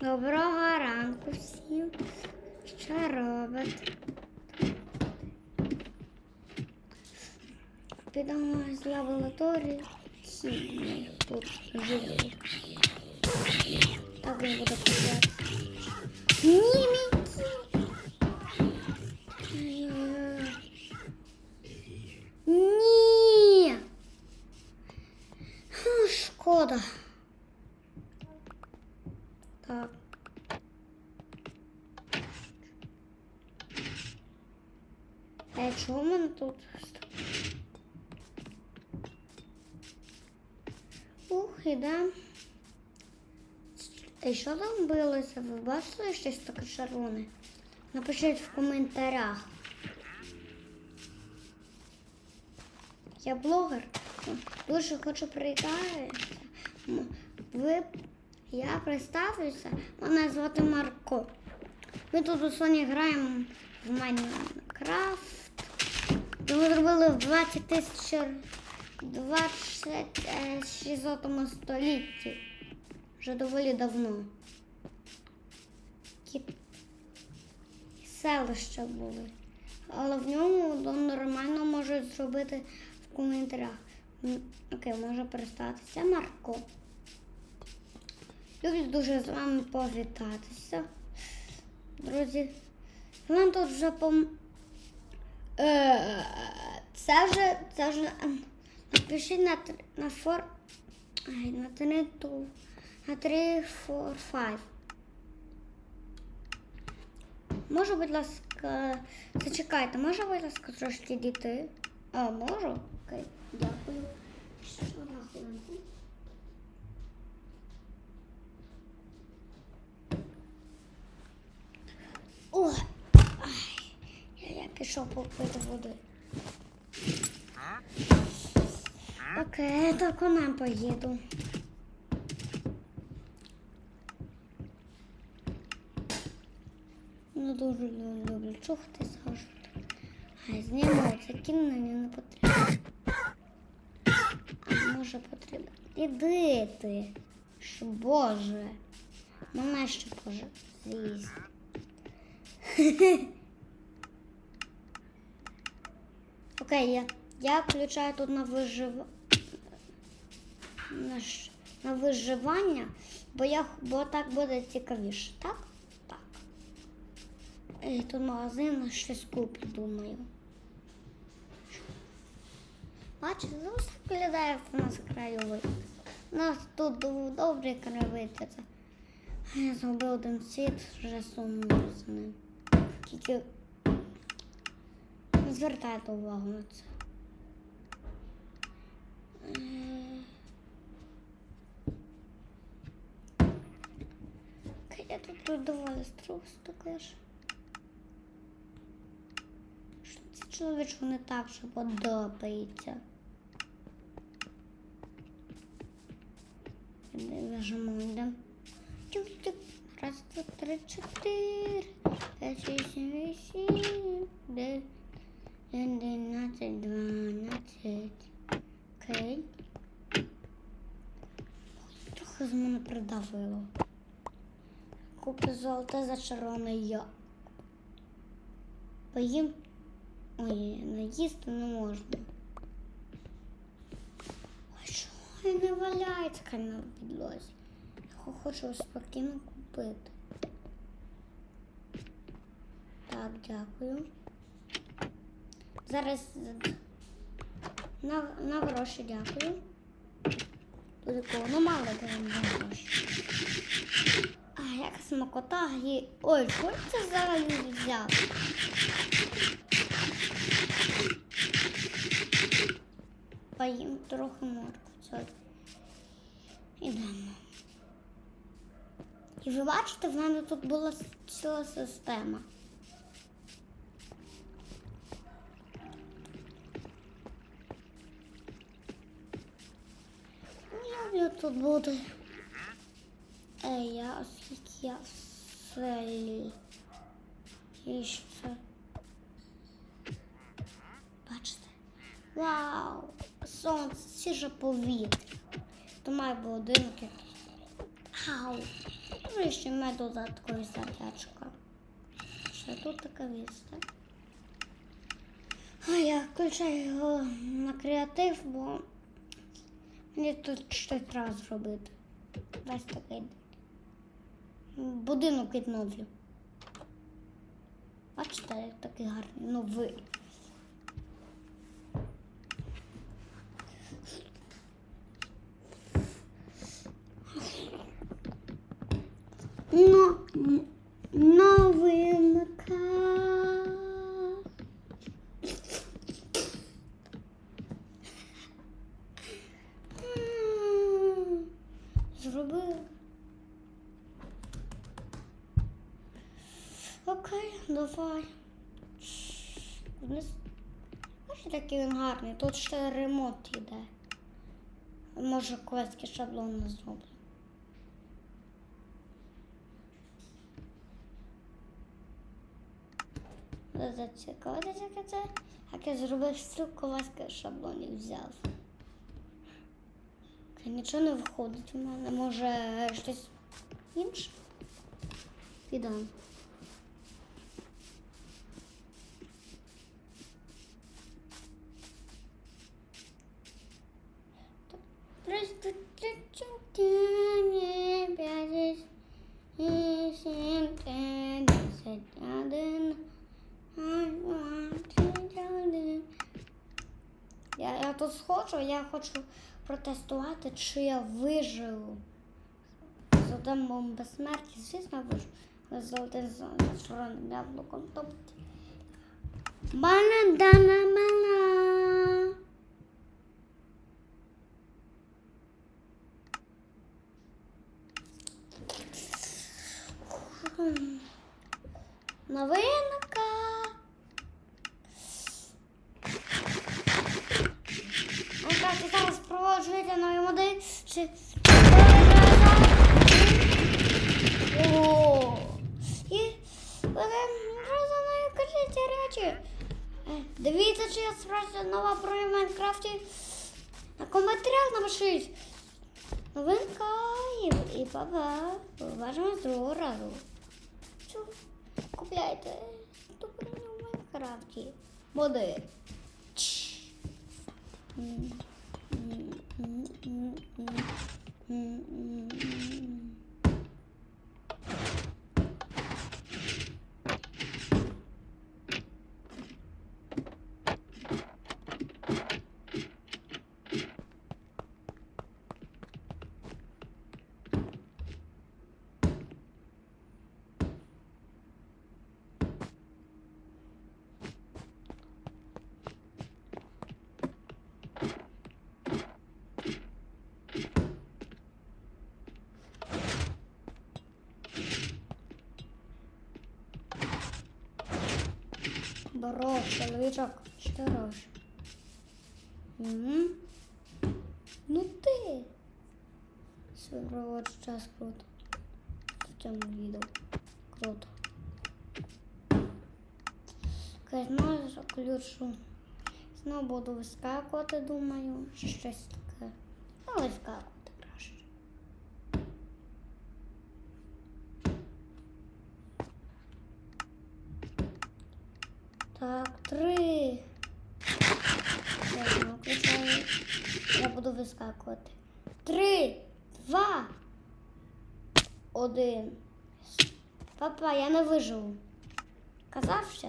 Доброго ранку всім. Що робите? Підемо з лабораторії хімії. Тут живі. Так він буде купляти. Ні, А чого в мене тут? Ух, іде. І що там билося? Ви бачили щось таке червоне? Напишіть в коментарях. Я блогер. Дуже хочу привітатися. Ви, я представлюся. Мене звати Марко. Ми тут у Соні граємо в Майнкрафт. Ми в 20 26 столітті. Вже доволі давно. Селища були. Але в ньому нормально можуть зробити в коментарях. Окей, може перестатися. Марко. Люблю дуже з вами повітатися. Друзі, нам тут вже пом... Це вже, це вже напишіть на, на фор... Ай, на три ту, на три, фор, файв. Може, будь ласка, зачекайте, може, будь ласка, трошки дійти? А, можу? Окей, дякую. Що на хвилинку? О, ай, я пішов попити води. Окей, так нам поїду. Не дуже люблю чухати завжди. А зніму це кіно не потрібно. Може потрібно. Іди ти. Ж, Боже. Мене ще може з'їсти. Окей, я, я включаю тут на вижив... на, виживання, бо, я, бо так буде цікавіше, так? Так. І тут магазин щось куплю, думаю. Бачите, ну так виглядає у нас краєвид. У нас тут добрий краєвид. А Я зробив один світ, вже сумно за ним. Тільки не звертайте увагу на це. Е, Окей, Я тут доволі строго стукаєш. Що це чоловічку не так, що подобається. Вяжемо, йдемо. Тюк-тюк. Раз, два, три, чотири. П'ять, шість, сім, вісім. Дев'ять, одинадцять, дванадцять. Окей. Трохи з мене придавило. Купи золоте зачароване я. Поїм. Ой, наїсти не можна. Ой, чого не валяється на підлозі? Я хочу спокійно купити. Так, дякую. Зараз на, на гроші дякую. Тут такого, ну мало даємо на гроші. А, яка смакота є. Ой, що це взагалі взяти? Поїм трохи морку. Це. Ідемо. І ви бачите, в мене тут була ціла система. Люблю тут бути. Е, я оскільки я селі. І що? Бачите? Вау! Сонце, свіже повітря. То має будинки. Ау! Ну ще ми додаткові сердечка. Ще тут така віста. А я включаю його на креатив, бо мені тут щось треба зробити. Весь такий будинок відновлю. Бачите, як такий гарний новий. Давай. Бачите, який він гарний. Тут ще ремонт йде. Може, квестки шаблон не зроблю. Зацікавитися, це? Як я зробив ссылку, ласка шаблонів взяв. Нічого не виходить у мене. Може щось інше? Підемо. Просто чуть-чуть не пять, и семь, десять, один, один. Я, я тут сходжу, я хочу протестувати, чи я виживу. З одним моєму безсмерті, звісно, виживу. Але з чорним яблуком. Тобто. Бана дана Новинка. Ну так, і зараз проводжуєте нові моделі. Чи... О! І розумію, кажіть речі. Е, Дивіться, чи я справді нова про Майнкрафті. На коментарях напишіть. Новинка і, і баба. Побачимо другого разу. Купляйте добриню в Майнкрафті. Моди. Бро, чоловічок, що робиш? Угу. Ну ти. Все, проводжу час круто. В цьому відео. Круто. Окей, знову заключу. Знову буду вискакувати, думаю. Щось таке. Ну, вискакувати краще. Так, три. Я знову включаю. Я буду вискакувати. Три, два, один. Папа, я не виживу. Казався?